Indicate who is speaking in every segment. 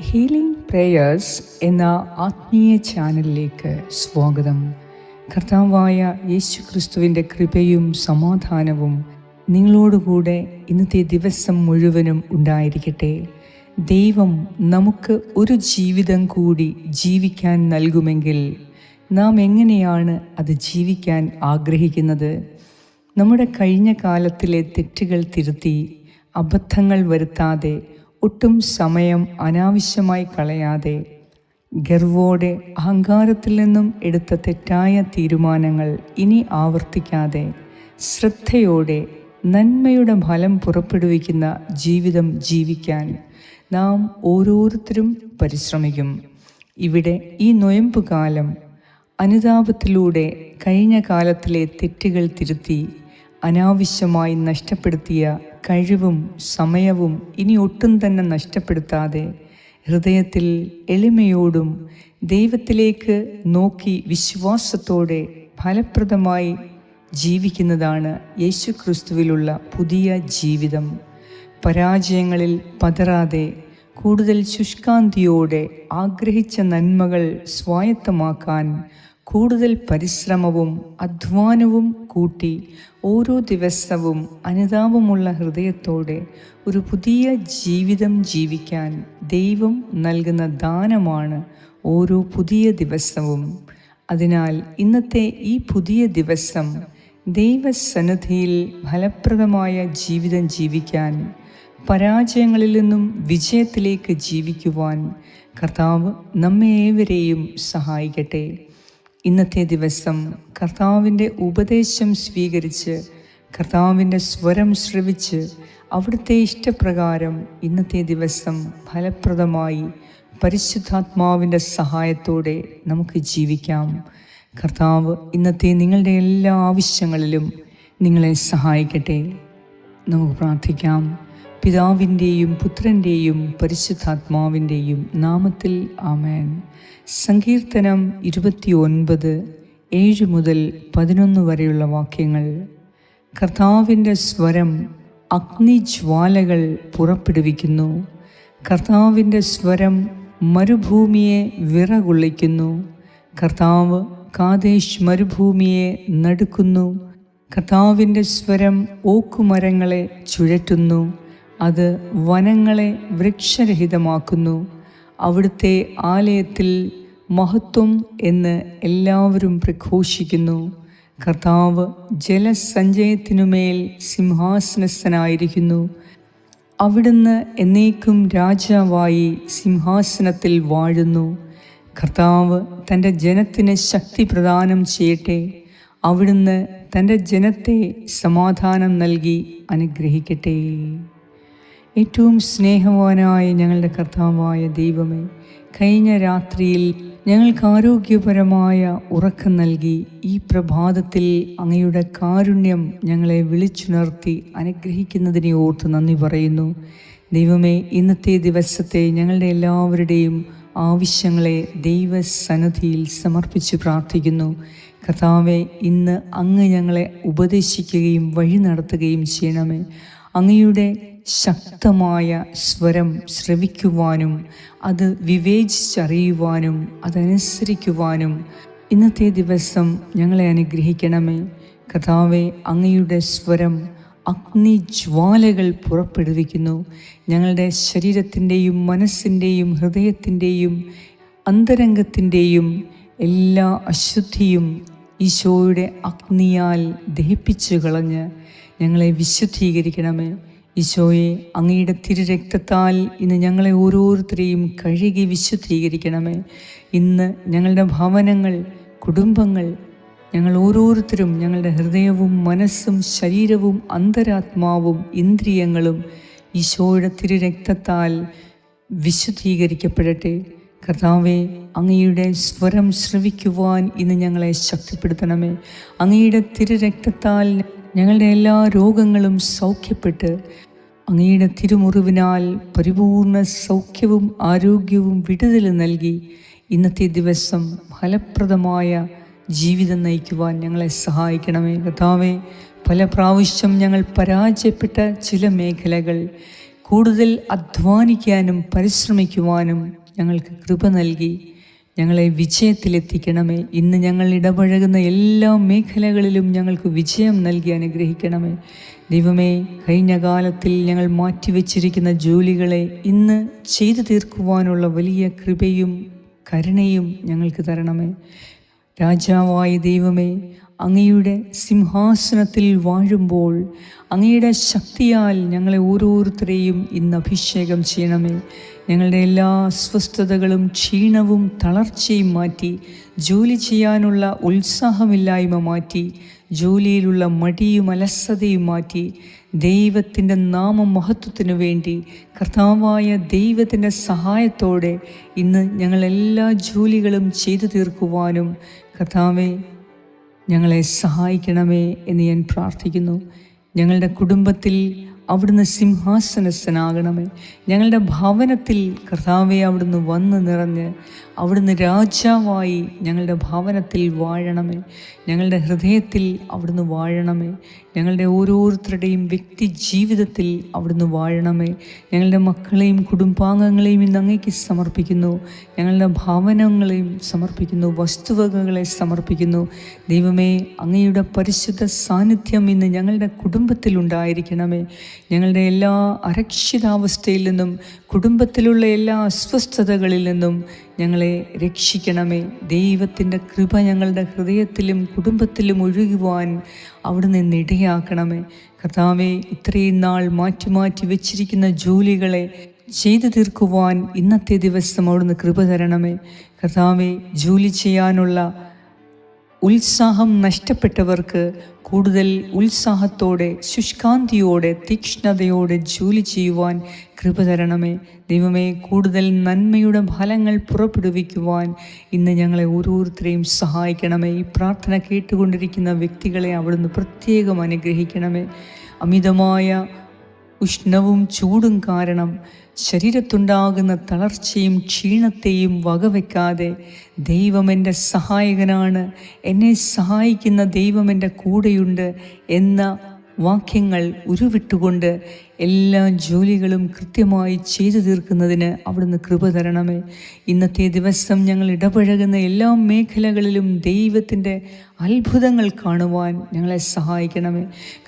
Speaker 1: Healing prayers എന്ന ആത്മീയ ചാനലിലേക്ക് സ്വാഗതം. കർത്താവായ യേശു ക്രിസ്തുവിന്റെ കൃപയും സമാധാനവും നിങ്ങളോടുകൂടെ ഇന്നത്തെ ദിവസം മുഴുവനും ഉണ്ടായിരിക്കട്ടെ. ദൈവം നമുക്ക് ഒരു ജീവിതം കൂടി ജീവിക്കാൻ നൽകുമെങ്കിൽ നാം എങ്ങനെയാണ് അത് ജീവിക്കാൻ ആഗ്രഹിക്കുന്നത്? നമ്മുടെ കഴിഞ്ഞ കാലത്തിലെ തെറ്റുകൾ തിരുത്തി അബദ്ധങ്ങൾ വരുത്താതെ ഒട്ടും സമയം അനാവശ്യമായി കളയാതെ ഗർവോടെ അഹങ്കാരത്തിൽ നിന്നും എടുത്ത തെറ്റായ തീരുമാനങ്ങൾ ഇനി ആവർത്തിക്കാതെ ശ്രദ്ധയോടെ നന്മയുടെ ഫലം പുറപ്പെടുവിക്കുന്ന ജീവിതം ജീവിക്കാൻ നാം ഓരോരുത്തരും പരിശ്രമിക്കും. ഇവിടെ ഈ നൊയമ്പ് കാലം അനുതാപത്തിലൂടെ കഴിഞ്ഞ കാലത്തിലെ തെറ്റുകൾ തിരുത്തി അനാവശ്യമായി നഷ്ടപ്പെടുത്തിയ കഴിവും സമയവും ഇനി ഒട്ടും തന്നെ നഷ്ടപ്പെടുത്താതെ ഹൃദയത്തിൽ എളിമയോടും ദൈവത്തിലേക്ക് നോക്കി വിശ്വാസത്തോടെ ഫലപ്രദമായി ജീവിക്കുന്നതാണ് യേശു ക്രിസ്തുവിലുള്ള പുതിയ ജീവിതം. പരാജയങ്ങളിൽ പതറാതെ കൂടുതൽ ശുഷ്കാന്തിയോടെ ആഗ്രഹിച്ച നന്മകൾ സ്വായത്തമാക്കാൻ കൂടുതൽ പരിശ്രമവും അധ്വാനവും കൂട്ടി ഓരോ ദിവസവും അനുതാപമുള്ള ഹൃദയത്തോടെ ഒരു പുതിയ ജീവിതം ജീവിക്കാൻ ദൈവം നൽകുന്ന ദാനമാണ് ഓരോ പുതിയ ദിവസവും. അതിനാൽ ഇന്നത്തെ ഈ പുതിയ ദിവസം ദൈവസന്നിധിയിൽ ഫലപ്രദമായ ജീവിതം ജീവിക്കാൻ പരാജയങ്ങളിൽ നിന്നും വിജയത്തിലേക്ക് ജീവിക്കുവാൻ കർത്താവ് നമ്മേവരെയും സഹായിക്കട്ടെ. ഇന്നത്തെ ദിവസം കർത്താവിന്റെ ഉപദേശം സ്വീകരിച്ച് കർത്താവിന്റെ സ്വരം ശ്രവിച്ച് അവിടുത്തെ ഇഷ്ടപ്രകാരം ഇന്നത്തെ ദിവസം ഫലപ്രദമായി പരിശുദ്ധാത്മാവിന്റെ സഹായത്തോടെ നമുക്ക് ജീവിക്കാം. കർത്താവ് ഇന്നത്തെ നിങ്ങളുടെ എല്ലാ ആവശ്യങ്ങളിലും നിങ്ങളെ സഹായിക്കട്ടെ. നമുക്ക് പ്രാർത്ഥിക്കാം. പിതാവിന്റെയും പുത്രന്റെയും പരിശുദ്ധാത്മാവിന്റെയും നാമത്തിൽ ആമേൻ. സങ്കീർത്തനം ഇരുപത്തി ഒൻപത് ഏഴ് മുതൽ പതിനൊന്ന് വരെയുള്ള വാക്യങ്ങൾ. കർത്താവിന്റെ സ്വരം അഗ്നിജ്വാലകൾ പുറപ്പെടുവിക്കുന്നു. കർത്താവിന്റെ സ്വരം മരുഭൂമിയെ വിറകൊള്ളിക്കുന്നു. കർത്താവ് കാതേശ് മരുഭൂമിയെ നടുക്കുന്നു. കർത്താവിന്റെ സ്വരം ഓക്കുമരങ്ങളെ ചുഴറ്റുന്നു. അത് വനങ്ങളെ വൃക്ഷരഹിതമാക്കുന്നു. അവിടുത്തെ ആലയത്തിൽ മഹത്വം എന്ന് എല്ലാവരും പ്രഘോഷിക്കുന്നു. കർത്താവ് ജലസഞ്ചയത്തിനുമേൽ സിംഹാസനസ്ഥനായിരിക്കുന്നു. അവിടുന്ന് എന്നേക്കും രാജാവായി സിംഹാസനത്തിൽ വാഴുന്നു. കർത്താവ് തന്റെ ജനത്തിന് ശക്തി പ്രദാനം ചെയ്യട്ടെ. അവിടുന്ന് തന്റെ ജനത്തെ സമാധാനം നൽകി അനുഗ്രഹിക്കട്ടെ. ഏറ്റവും സ്നേഹവാനായ ഞങ്ങളുടെ കർത്താവായ ദൈവമേ കഴിഞ്ഞ രാത്രിയിൽ ഞങ്ങൾക്ക് ആരോഗ്യപരമായ ഉറക്കം നൽകി ഈ പ്രഭാതത്തിൽ അങ്ങയുടെ കാരുണ്യം ഞങ്ങളെ വിളിച്ചുണർത്തി അനുഗ്രഹിക്കുന്നതിനെ ഓർത്ത് നന്ദി പറയുന്നു. ദൈവമേ ഇന്നത്തെ ദിവസത്തെ ഞങ്ങളുടെ എല്ലാവരുടെയും ആവശ്യങ്ങളെ ദൈവസന്നിധിയിൽ സമർപ്പിച്ച് പ്രാർത്ഥിക്കുന്നു. കർത്താവെ ഇന്ന് അങ്ങ് ഞങ്ങളെ ഉപദേശിക്കുകയും വഴി നടത്തുകയും ചെയ്യണമേ. അങ്ങയുടെ ശക്തമായ സ്വരം ശ്രവിക്കുവാനും അത് വിവേചിച്ചറിയുവാനും അതനുസരിക്കുവാനും ഇന്നത്തെ ദിവസം ഞങ്ങളെ അനുഗ്രഹിക്കണമേ. കഥാവെ അങ്ങയുടെ സ്വരം അഗ്നിജ്വാലകൾ പുറപ്പെടുവിക്കുന്നു. ഞങ്ങളുടെ ശരീരത്തിന്റെയും മനസ്സിന്റെയും ഹൃദയത്തിന്റെയും അന്തരംഗത്തിന്റെയും എല്ലാ അശുദ്ധിയും ഈശോയുടെ അഗ്നിയാൽ ദഹിപ്പിച്ചു കളഞ്ഞ് ഞങ്ങളെ വിശുദ്ധീകരിക്കണമേ. ഈശോയെ അങ്ങയുടെ തിരുരക്തത്താൽ ഇന്ന് ഞങ്ങളെ ഓരോരുത്തരെയും കഴുകി വിശുദ്ധീകരിക്കണമേ. ഇന്ന് ഞങ്ങളുടെ ഭവനങ്ങൾ കുടുംബങ്ങൾ ഞങ്ങൾ ഓരോരുത്തരും ഞങ്ങളുടെ ഹൃദയവും മനസ്സും ശരീരവും അന്തരാത്മാവും ഇന്ദ്രിയങ്ങളും ഈശോയുടെ തിരുരക്തത്താൽ വിശുദ്ധീകരിക്കപ്പെടട്ടെ. കർത്താവെ അങ്ങയുടെ സ്വരം ശ്രവിക്കുവാൻ ഇന്ന് ഞങ്ങളെ ശക്തിപ്പെടുത്തണമേ. അങ്ങയുടെ തിരുരക്തത്താൽ ഞങ്ങളുടെ എല്ലാ രോഗങ്ങളും സൗഖ്യപ്പെട്ട് അങ്ങയുടെ തിരുമുറിവിനാൽ പരിപൂർണ സൗഖ്യവും ആരോഗ്യവും വിടുതൽ നൽകി ഇന്നത്തെ ദിവസം ഫലപ്രദമായ ജീവിതം നയിക്കുവാൻ ഞങ്ങളെ സഹായിക്കണമേ. കഥാവേ പല പ്രാവശ്യം ഞങ്ങൾ പരാജയപ്പെട്ട ചില മേഖലകൾ കൂടുതൽ അധ്വാനിക്കാനും പരിശ്രമിക്കുവാനും ഞങ്ങൾക്ക് കൃപ നൽകി. ഞങ്ങളെ വിജയത്തിലെത്തിക്കണമേ. ഇന്ന് ഞങ്ങൾ ഇടപഴകുന്ന എല്ലാ മേഖലകളിലും ഞങ്ങൾക്ക് വിജയം നൽകി അനുഗ്രഹിക്കണമേ. ദൈവമേ കഴിഞ്ഞ കാലത്തിൽ ഞങ്ങൾ മാറ്റിവെച്ചിരിക്കുന്ന ജോലികളെ ഇന്ന് ചെയ്തു തീർക്കുവാനുള്ള വലിയ കൃപയും കരുണയും ഞങ്ങൾക്ക് തരണമേ. രാജാവായ ദൈവമേ അങ്ങയുടെ സിംഹാസനത്തിൽ വാഴുമ്പോൾ അങ്ങയുടെ ശക്തിയാൽ ഞങ്ങളെ ഓരോരുത്തരെയും ഇന്ന് അഭിഷേകം ചെയ്യണമേ. ഞങ്ങളുടെ എല്ലാ അസ്വസ്ഥതകളും ക്ഷീണവും തളർച്ചയും മാറ്റി ജോലി ചെയ്യാനുള്ള ഉത്സാഹമില്ലായ്മ മാറ്റി ജോലിയിലുള്ള മടിയും അലസതയും മാറ്റി ദൈവത്തിന്റെ നാമമഹത്വത്തിനു വേണ്ടി കർത്താവായ ദൈവത്തിന്റെ സഹായത്തോടെ ഇന്ന് ഞങ്ങളെല്ലാ ജോലികളും ചെയ്തു തീർക്കുവാനും കർത്താവെ ഞങ്ങളെ സഹായിക്കണമേ എന്ന് ഞാൻ പ്രാർത്ഥിക്കുന്നു. ഞങ്ങളുടെ കുടുംബത്തിൽ അവിടുന്ന് സിംഹാസനസ്ഥനാകണമേ. ഞങ്ങളുടെ ഭവനത്തിൽ കർത്താവെ അവിടുന്ന് വന്ന് നിറഞ്ഞ് അവിടുന്ന് രാജാവായി ഞങ്ങളുടെ ഭവനത്തിൽ വാഴണമേ. ഞങ്ങളുടെ ഹൃദയത്തിൽ അവിടുന്ന് വാഴണമേ. ഞങ്ങളുടെ ഓരോരുത്തരുടെയും വ്യക്തി ജീവിതത്തിൽ അവിടുന്ന് വാഴണമേ. ഞങ്ങളുടെ മക്കളെയും കുടുംബാംഗങ്ങളെയും ഇന്ന് അങ്ങേക്ക് സമർപ്പിക്കുന്നു. ഞങ്ങളുടെ ഭാവനങ്ങളെയും സമർപ്പിക്കുന്നു. വസ്തുവകകളെ സമർപ്പിക്കുന്നു. ദൈവമേ അങ്ങയുടെ പരിശുദ്ധ സാന്നിധ്യം ഇന്ന് ഞങ്ങളുടെ കുടുംബത്തിൽ ഉണ്ടായിരിക്കണമേ ഞങ്ങളുടെ എല്ലാ അരക്ഷിതാവസ്ഥയിൽ നിന്നും കുടുംബത്തിലുള്ള എല്ലാ അസ്വസ്ഥതകളിൽ നിന്നും ഞങ്ങളെ രക്ഷിക്കണമേ. ദൈവത്തിന്റെ കൃപ ഞങ്ങളുടെ ഹൃദയത്തിലും കുടുംബത്തിലും ഒഴുകുവാൻ അവിടുന്ന് ഇടയാക്കണമേ. കർത്താവെ ഇത്രയും നാൾ മാറ്റി മാറ്റി വെച്ചിരിക്കുന്ന ജോലികളെ ചെയ്തു തീർക്കുവാൻ ഇന്നത്തെ ദിവസം അവിടുന്ന് കൃപ തരണമേ. കർത്താവെ ജോലി ചെയ്യാനുള്ള ഉത്സാഹം നഷ്ടപ്പെട്ടവർക്ക് കൂടുതൽ ഉത്സാഹത്തോടെ ശുഷ്കാന്തിയോടെ തീക്ഷ്ണതയോടെ ജോലി ചെയ്യുവാൻ കൃപ തരണമേ. ദൈവമേ കൂടുതൽ നന്മയുടെ ഫലങ്ങൾ പുറപ്പെടുവിക്കുവാൻ ഇന്ന് ഞങ്ങളെ ഓരോരുത്തരെയും സഹായിക്കണമേ. ഈ പ്രാർത്ഥന കേട്ടുകൊണ്ടിരിക്കുന്ന വ്യക്തികളെ അവിടുന്ന് പ്രത്യേകം അനുഗ്രഹിക്കണമേ. അമിതമായ ഉഷ്ണവും ചൂടും കാരണം ശരീരത്തുണ്ടാകുന്ന തളർച്ചയും ക്ഷീണത്തെയും വകവെക്കാതെ ദൈവമെന്റെ സഹായകനാണ്. എന്നെ സഹായിക്കുന്ന ദൈവമെന്റെ കൂടെയുണ്ട് എന്ന വാക്യങ്ങൾ ഉരുവിട്ടുകൊണ്ട് എല്ലാ ജോലികളും കൃത്യമായി ചെയ്തു തീർക്കുന്നതിന് അവിടുന്ന് കൃപ തരണമേ. ഇന്നത്തെ ദിവസം ഞങ്ങൾ ഇടപഴകുന്ന എല്ലാ മേഖലകളിലും ദൈവത്തിന്റെ അത്ഭുതങ്ങൾ കാണുവാൻ ഞങ്ങളെ സഹായിക്കണമേ.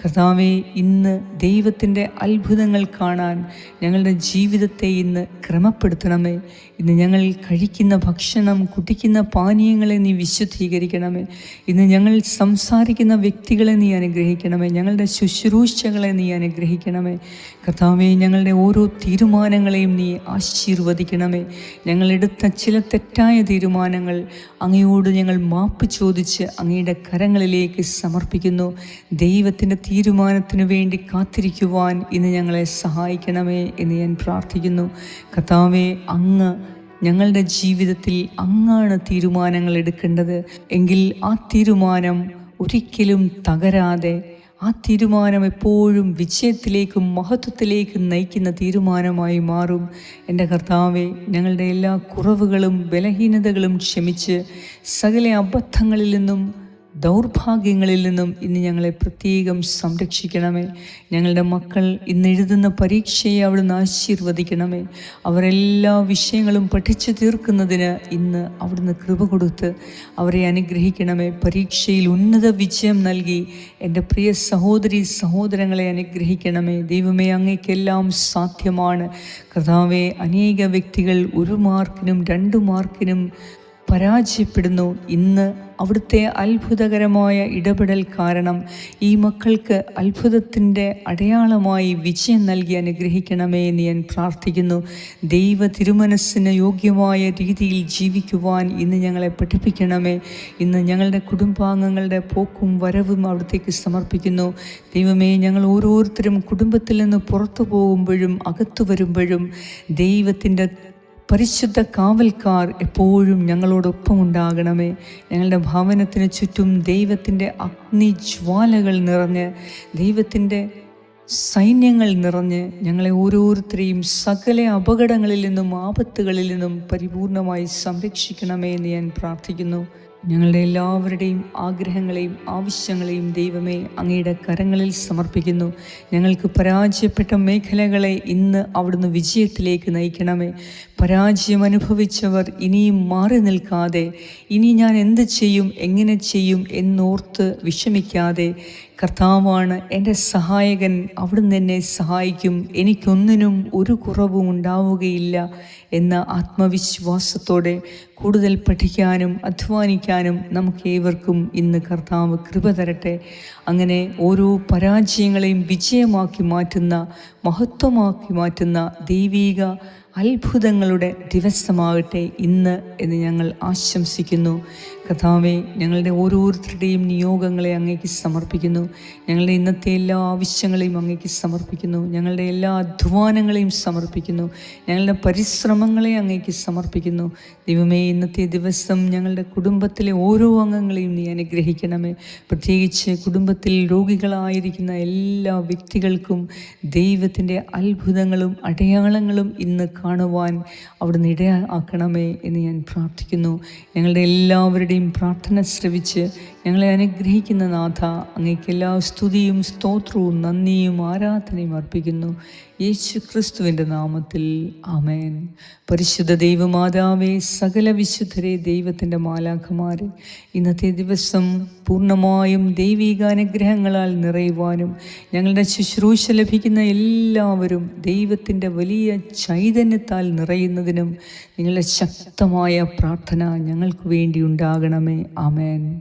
Speaker 1: കർത്താവെ ഇന്ന് ദൈവത്തിന്റെ അത്ഭുതങ്ങൾ കാണാൻ ഞങ്ങളുടെ ജീവിതത്തെ ഇന്ന് ക്രമപ്പെടുത്തണമേ. ഇന്ന് ഞങ്ങൾ കഴിക്കുന്ന ഭക്ഷണം കുടിക്കുന്ന പാനീയങ്ങളെ നീ വിശുദ്ധീകരിക്കണമേ. ഇന്ന് ഞങ്ങൾ സംസാരിക്കുന്ന വ്യക്തികളെ നീ അനുഗ്രഹിക്കണമേ. ഞങ്ങളുടെ ശുശ്രൂഷകളെ നീ അനുഗ്രഹിക്കണമേ. കർത്താവെ ഞങ്ങളുടെ ഓരോ തീരുമാനങ്ങളെയും നീ ആശീർവദിക്കണമേ. ഞങ്ങളെടുത്ത ചില തെറ്റായ തീരുമാനങ്ങൾ അങ്ങയോട് ഞങ്ങൾ മാപ്പ് ചോദിച്ച് അങ്ങയുടെ കരങ്ങളിലേക്ക് സമർപ്പിക്കുന്നു. ദൈവത്തിന്റെ തീരുമാനത്തിനു വേണ്ടി കാത്തിരിക്കുവാൻ ഇന്ന് ഞങ്ങളെ സഹായിക്കണമേ എന്ന് ഞാൻ പ്രാർത്ഥിക്കുന്നു. കർത്താവെ അങ്ങ് ഞങ്ങളുടെ ജീവിതത്തിൽ അങ്ങാണ് തീരുമാനങ്ങൾ എടുക്കേണ്ടത്. എങ്കിൽ ആ തീരുമാനം ഒരിക്കലും തകരാതെ ആ തീരുമാനം എപ്പോഴും വിജയത്തിലേക്കും മഹത്വത്തിലേക്കും നയിക്കുന്ന തീരുമാനമായി മാറും. എന്റെ കർത്താവെ ഞങ്ങളുടെ എല്ലാ കുറവുകളും ബലഹീനതകളും ക്ഷമിച്ച് സകല അബദ്ധങ്ങളിൽ നിന്നും ദൗർഭാഗ്യങ്ങളിൽ നിന്നും ഇന്ന് ഞങ്ങളെ പ്രത്യേകം സംരക്ഷിക്കണമേ. ഞങ്ങളുടെ മക്കൾ ഇന്ന് എഴുതുന്ന പരീക്ഷയെ അവിടുന്ന് ആശീർവദിക്കണമേ. അവരെല്ലാ വിഷയങ്ങളും പഠിച്ചു തീർക്കുന്നതിന് ഇന്ന് അവിടുന്ന് കൃപ കൊടുത്ത് അവരെ അനുഗ്രഹിക്കണമേ. പരീക്ഷയിൽ ഉന്നത വിജയം നൽകി എന്റെ പ്രിയ സഹോദരി സഹോദരങ്ങളെ അനുഗ്രഹിക്കണമേ. ദൈവമേ അങ്ങേക്കെല്ലാം സാധ്യമാണ്. കർത്താവെ അനേക വ്യക്തികൾ ഒരു മാർക്കിനും രണ്ട് മാർക്കിനും പരാജയപ്പെടുന്നു. ഇന്ന് അവിടുത്തെ അത്ഭുതകരമായ ഇടപെടൽ കാരണം ഈ മക്കൾക്ക് അത്ഭുതത്തിന്റെ അടയാളമായി വിജയം നൽകി അനുഗ്രഹിക്കണമേ എന്ന് ഞാൻ പ്രാർത്ഥിക്കുന്നു. ദൈവ തിരുമനസ്സിന് യോഗ്യമായ രീതിയിൽ ജീവിക്കുവാൻ ഇന്ന് ഞങ്ങളെ പഠിപ്പിക്കണമേ. ഇന്ന് ഞങ്ങളുടെ കുടുംബാംഗങ്ങളുടെ പോക്കും വരവും അവിടത്തേക്ക് സമർപ്പിക്കുന്നു. ദൈവമേ ഞങ്ങൾ ഓരോരുത്തരും കുടുംബത്തിൽ നിന്ന് പുറത്തു പോകുമ്പോഴും അകത്തു വരുമ്പോഴും ദൈവത്തിന്റെ പരിശുദ്ധ കാവൽക്കാർ എപ്പോഴും ഞങ്ങളോടൊപ്പം ഉണ്ടാകണമേ. ഞങ്ങളുടെ ഭവനത്തിന് ചുറ്റും ദൈവത്തിന്റെ അഗ്നിജ്വാലകൾ നിറഞ്ഞ് ദൈവത്തിന്റെ സൈന്യങ്ങൾ നിറഞ്ഞ് ഞങ്ങളെ ഓരോരുത്തരെയും സകല അപകടങ്ങളിൽ നിന്നും ആപത്തുകളിൽ നിന്നും പരിപൂർണമായി സംരക്ഷിക്കണമേ എന്ന് ഞാൻ പ്രാർത്ഥിക്കുന്നു. ഞങ്ങളുടെ എല്ലാവരുടെയും ആഗ്രഹങ്ങളെയും ആവശ്യങ്ങളെയും ദൈവമേ അങ്ങയുടെ കരങ്ങളിൽ സമർപ്പിക്കുന്നു. ഞങ്ങൾക്ക് പരാജയപ്പെട്ട മേഖലകളെ ഇന്ന് അവിടുന്ന് വിജയത്തിലേക്ക് നയിക്കണമേ. പരാജയം അനുഭവിച്ചവർ ഇനിയും മാറി നിൽക്കാതെ ഇനി ഞാൻ എന്ത് ചെയ്യും എങ്ങനെ ചെയ്യും എന്നോർത്ത് വിഷമിക്കാതെ കർത്താവാണ് എന്റെ സഹായകൻ അവിടുന്ന് എന്നെ സഹായിക്കും. എനിക്കൊന്നിനും ഒരു കുറവും ഉണ്ടാവുകയില്ല എന്ന ആത്മവിശ്വാസത്തോടെ കൂടുതൽ പഠിക്കാനും അധ്വാനിക്കാനും നമുക്ക് ഏവർക്കും ഇന്ന് കർത്താവ് കൃപ തരട്ടെ. അങ്ങനെ ഓരോ പരാജയങ്ങളെയും വിജയമാക്കി മാറ്റുന്ന മഹത്വമാക്കി മാറ്റുന്ന ദൈവീക അത്ഭുതങ്ങളുടെ ദിവസമാകട്ടെ ഇന്ന് എന്ന് ഞങ്ങൾ ആശംസിക്കുന്നു. കഥാവെ ഞങ്ങളുടെ ഓരോരുത്തരുടെയും നിയോഗങ്ങളെ അങ്ങേക്ക് സമർപ്പിക്കുന്നു. ഞങ്ങളുടെ ഇന്നത്തെ എല്ലാ ആവശ്യങ്ങളെയും അങ്ങേക്ക് സമർപ്പിക്കുന്നു. ഞങ്ങളുടെ എല്ലാ അധ്വാനങ്ങളെയും സമർപ്പിക്കുന്നു. ഞങ്ങളുടെ പരിശ്രമങ്ങളെ അങ്ങേക്ക് സമർപ്പിക്കുന്നു. ദൈവമേ ഇന്നത്തെ ദിവസം ഞങ്ങളുടെ കുടുംബത്തിലെ ഓരോ അംഗങ്ങളെയും നീ അനുഗ്രഹിക്കണമേ. പ്രത്യേകിച്ച് കുടുംബത്തിൽ രോഗികളായിരിക്കുന്ന എല്ലാ വ്യക്തികൾക്കും ദൈവത്തിന്റെ അത്ഭുതങ്ങളും അടയാളങ്ങളും ഇന്ന് കാണുവാൻ അവിടുന്ന് ഇടയാക്കണമേ എന്ന് ഞാൻ പ്രാർത്ഥിക്കുന്നു. ഞങ്ങളുടെ എല്ലാവരുടെയും പ്രാർത്ഥന ശ്രവിച്ച് ഞങ്ങളെ അനുഗ്രഹിക്കുന്ന നാഥ അങ്ങേക്ക് എല്ലാ സ്തുതിയും സ്തോത്രവും നന്ദിയും ആരാധനയും അർപ്പിക്കുന്നു. യേശു ക്രിസ്തുവിന്റെ നാമത്തിൽ അമേൻ പരിശുദ്ധ ദൈവമാതാവേ സകല വിശുദ്ധരെ ദൈവത്തിന്റെ മാലാഖമാരെ ഇന്നത്തെ ദിവസം പൂർണമായും ദൈവീകാനുഗ്രഹങ്ങളാൽ നിറയുവാനും ഞങ്ങളുടെ ശുശ്രൂഷ ലഭിക്കുന്ന എല്ലാവരും ദൈവത്തിന്റെ വലിയ ചൈതന്യത്താൽ നിറയുന്നതിനും നിങ്ങളുടെ ശക്തമായ പ്രാർത്ഥന ഞങ്ങൾക്ക് വേണ്ടി ഉണ്ടാകണമേ. ആമേൻ.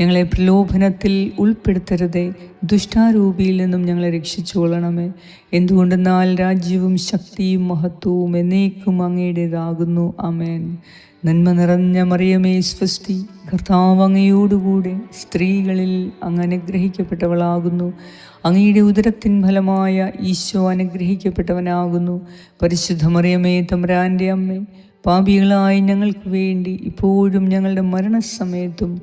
Speaker 1: ഞങ്ങളെ പ്രലോഭനത്തിൽ ഉൾപ്പെടുത്തരുതേ. ദുഷ്ടാരൂപിയിൽ നിന്നും ഞങ്ങളെ രക്ഷിച്ചുകൊള്ളണമേ. എന്തുകൊണ്ടെന്നാൽ രാജ്യവും ശക്തിയും മഹത്വവും എന്നേക്കും അങ്ങയുടേതാകുന്നു. അമേൻ നന്മ നിറഞ്ഞ മറിയമേ സ്വസ്തി. കർത്താവ് അങ്ങയോടുകൂടെ സ്ത്രീകളിൽ അങ്ങ് അനുഗ്രഹിക്കപ്പെട്ടവളാകുന്നു. അങ്ങയുടെ ഉദരത്തിൻ ഫലമായ ഈശോ അനുഗ്രഹിക്കപ്പെട്ടവനാകുന്നു. പരിശുദ്ധ മറിയമേ തമ്പുരാന്റെ അമ്മേ പാപികളായി ഞങ്ങൾക്ക് വേണ്ടി ഇപ്പോഴും ഞങ്ങളുടെ മരണസമയത്തും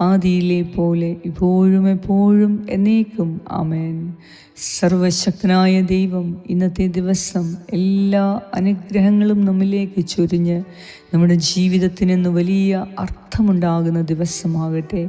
Speaker 1: ആദിയിലെ പോലെ ഇപ്പോഴും എപ്പോഴും എന്നേക്കും ആമേൻ. സർവശക്തനായ ദൈവം ഇന്നത്തെ ദിവസം എല്ലാ അനുഗ്രഹങ്ങളും നമ്മിലേക്ക് ചൊരിഞ്ഞ് നമ്മുടെ ജീവിതത്തിനെന്ന് വലിയ അർത്ഥമുണ്ടാകുന്ന ദിവസമാകട്ടെ.